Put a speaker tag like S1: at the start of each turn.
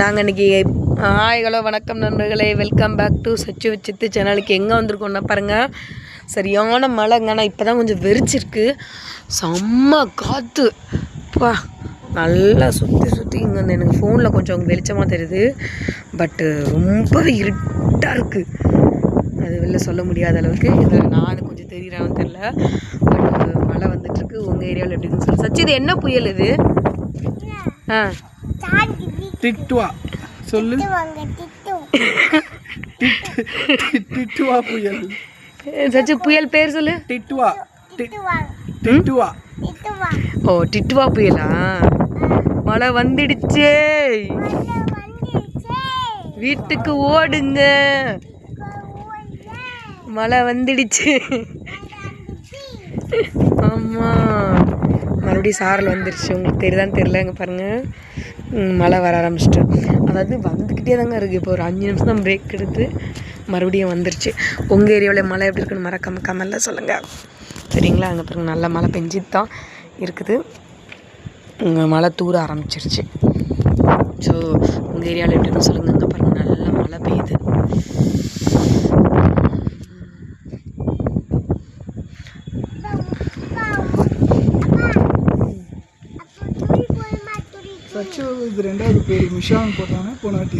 S1: நாங்கள் இன்றைக்கி hi hello வணக்கம் நண்பர்களே. வெல்கம் பேக் டு சச்சு வச்சித்து சேனலுக்கு எங்கே வந்திருக்கோம்னா பாருங்கள் சரியான மழைங்க. ஆனால் இப்போ தான் கொஞ்சம் வெறிச்சிருக்கு. செம்ம காற்று பா நல்லா சுற்றி சுற்றி இங்கே வந்து எனக்கு ஃபோனில் கொஞ்சம் வெளிச்சமாக தெரியுது. பட்டு ரொம்ப இருட்டாக இருக்குது அது வெளில சொல்ல முடியாத அளவுக்கு. இதில் நான் கொஞ்சம் தெரியுறான்னு தெரில பட் மழை வந்துட்டுருக்கு உங்கள் ஏரியாவில் எப்படி இருக்குன்னு சொல்லி. சச்சி இது என்ன புயல் இது? ஆ.
S2: டிட்டுவா சொல்லு. டிட்டுவா புயல்.
S1: சச்சி புயல் பேர் சொல்லு.
S2: டிட்டுவா டிட்டுவா
S1: ஓ டிட்டுவா புயலா? மழை வந்துடுச்சே. வீட்டுக்கு ஓடுங்க. மழை வந்துடுச்சு. ஆமாம் மறுபடியும் சாரல் வந்துருச்சு. உங்களுக்கு தெரியுதான்னு தெரியல இங்கே பாருங்கள் மழை வர ஆரம்பிச்சிட்டு. அதாவது வந்துக்கிட்டே தாங்க இருக்குது இப்போ ஒரு அஞ்சு நிமிஷம் தான் பிரேக் எடுத்து மறுபடியும் வந்துருச்சு. உங்கள் ஏரியாவில் மழை எப்படி இருக்குன்னு மறக்காம கமெண்ட்ல சொல்லுங்கள் சரிங்களா? அங்கே பாருங்க நல்லா மழை பெஞ்சு தான் இருக்குது. இங்கே மழை தூர ஆரம்பிச்சிருச்சு. ஸோ உங்கள் ஏரியாவில் எப்படி இருக்குன்னு சொல்லுங்கள் அங்கே பாருங்க நல்லா மழை பெய்யுது.
S2: சச்சு இது ரெண்டாவது பேர் மிஷான் போட்டாங்க போனாட்டி